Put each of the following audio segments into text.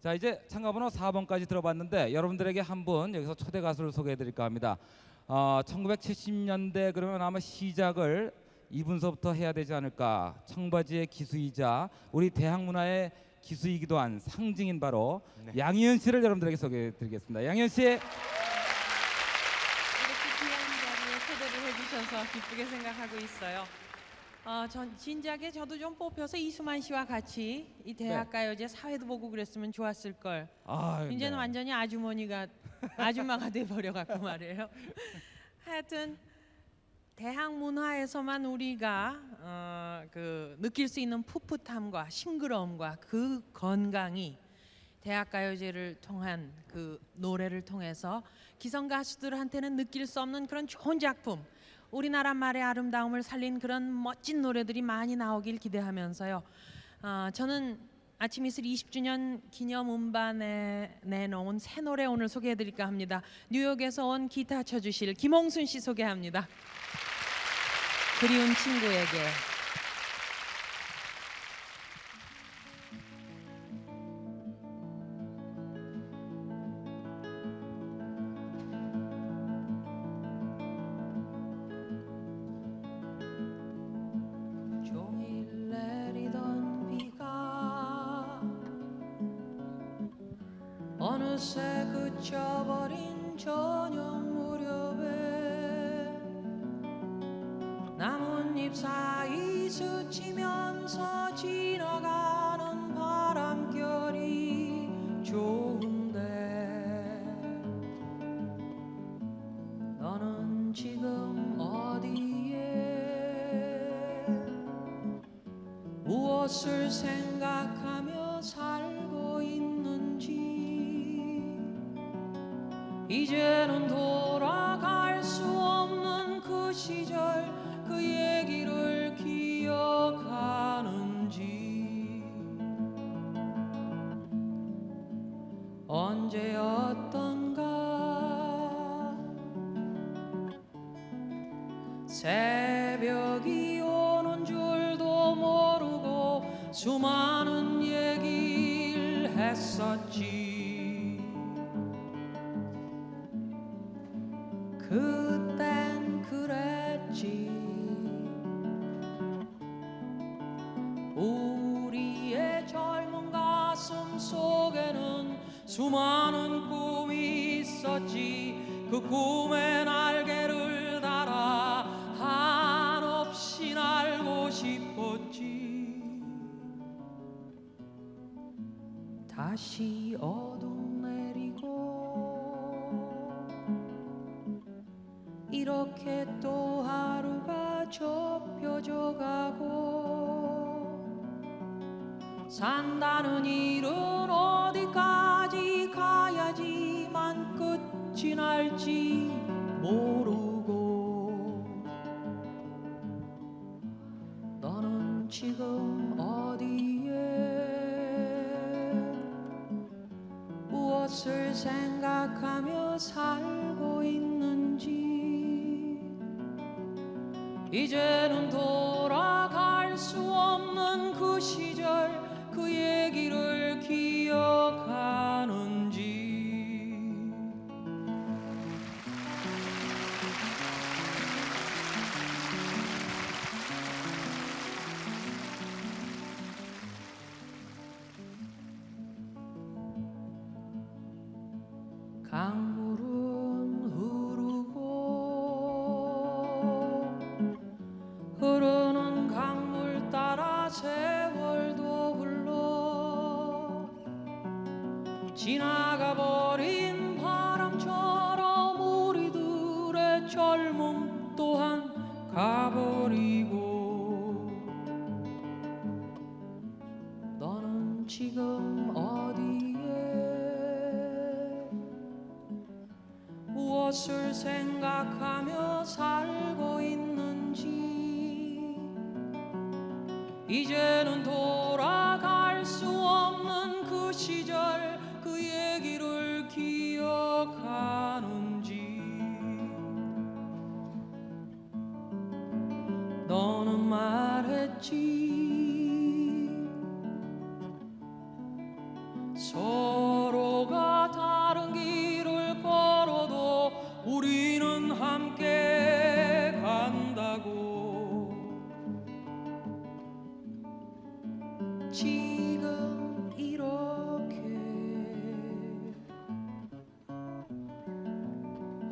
자 이제 참가번호 4번까지 들어봤는데 여러분들에게 한 분 여기서 초대 가수를 소개해드릴까 합니다. 어, 1970년대 그러면 아마 시작을 이분서부터 해야 되지 않을까. 청바지의 기수이자 우리 대학 문화의 기수이기도 한 상징인 바로 네. 양희은 씨를 여러분들에게 소개해드리겠습니다. 양희은 씨. 이렇게 귀한 자리에 초대를 해주셔서 기쁘게 생각하고 있어요. 어, 전 진작에 저도 좀 뽑혀서 이수만 씨와 같이 이 대학가요제 사회도 보고 그랬으면 좋았을 걸. 아, 이제는 네. 완전히 아주머니가 아줌마가 돼 버려 갖고 말이에요. 하여튼 대학 문화에서만 우리가 어, 그 느낄 수 있는 풋풋함과 싱그러움과 그 건강이 대학 가요제를 통한 그 노래를 통해서 기성 가수들한테는 느낄 수 없는 그런 좋은 작품, 우리나라 말의 아름다움을 살린 그런 멋진 노래들이 많이 나오길 기대하면서요. 어, 저는 아침 이슬 20주년 기념 음반에 내놓은 새 노래 오늘 소개해드릴까 합니다. 뉴욕에서 온 기타 쳐주실 김홍순 씨 소개합니다. 그리운 친구에게. 어느새 그쳐버린 저녁 무렵에 나뭇잎 사이 스치면서 지나가는 바람결이 좋은데 너는 지금 어디에? 무엇을 생각하며 살 이제는 돌아갈 수 없는 그 시절 그 얘기를 기억하는지. 언제였던가 새벽이 오는 줄도 모르고 수많은 얘기를 했었지 그땐 그랬지. 우리의 젊은 가슴 속에는 수많은 꿈이 있었지. 그 꿈의 날개를 달아 한없이 날고 싶었지. 다시 어 이렇게 또 하루가 접혀져 가고 산다는 일은 어디까지 가야지만 끝이 날지 모르고 너는 지금 어디에? 무엇을 생각하며 살고 있는 이제는 돌아갈 수 없는 그 시절 그 얘기를 기억하는지. 강 지나가 버린 바람처럼 우리들의 젊음 또한 가버리고. 너는 지금 어디에? 무엇을 생각하며 살고 있는지. 이제 서로가 다른 길을 걸어도 우리는 함께 간다고. 지금 이렇게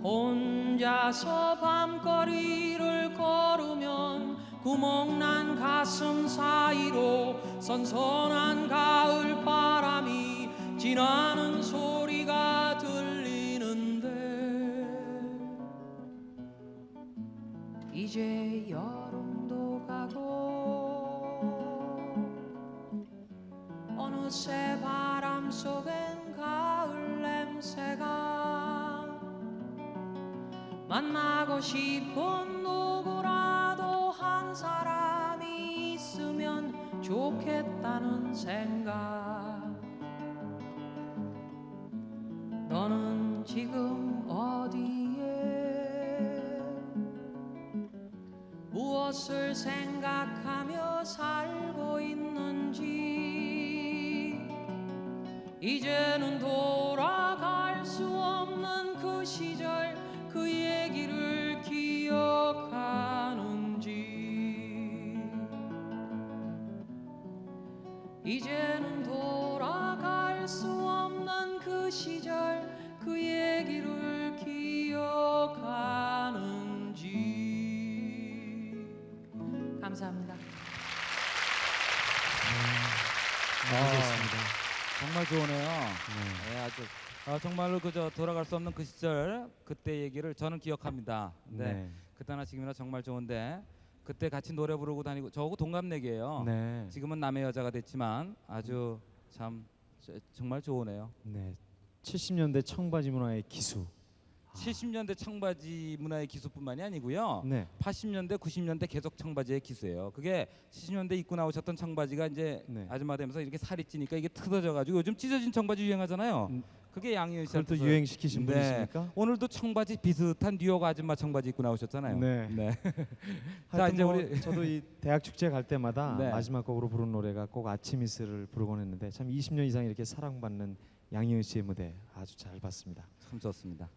혼자서 밤거리를 걸으면 구멍난 가슴 사이로 선선한 가을 바람이 지나는 소리가 들리는데 이제 여름도 가고 어느새 바람 속엔 가을 냄새가 만나고 싶은 누구라도 한 사람이 있으면 좋겠다는 생각 지금 어디에? 무엇을 생각하며 살고 있는지? 이제는 돌아갈 수 없는 그 시절 그 얘기를 기억하는지? 이제 감사합니다. 알겠습니다. 정말 좋으네요. 네. 네, 아주 아, 정말로 그저 돌아갈 수 없는 그 시절 그때 얘기를 저는 기억합니다. 네. 네. 그때나 지금이나 정말 좋은데 그때 같이 노래 부르고 다니고 저하고 동갑내기예요. 네. 지금은 남의 여자가 됐지만 아주 참 저- 정말 좋으네요. 네. 70년대 청바지 문화의 기수. 70년대 청바지 문화의 기수뿐만이 아니고요. 네. 80년대, 90년대 계속 청바지의 기수예요. 그게 70년대 입고 나오셨던 청바지가 이제 네. 아줌마 되면서 이렇게 살이 찌니까 이게 뜯어져가지고 요즘 찢어진 청바지 유행하잖아요. 음, 그게 양희은 그걸 또 씨한테 유행시키신 네. 분이십니까? 오늘도 청바지 비슷한 뉴욕 아줌마 청바지 입고 나오셨잖아요. 네. 자, 자, 이제 이제 뭐 우리- 저도 이 대학 축제 갈 때마다 네. 마지막 곡으로 부른 노래가 꼭 아침 이슬을 부르곤 했는데 참 20년 이상 이렇게 사랑받는 양희은 씨의 무대 아주 잘 봤습니다. 참 좋습니다.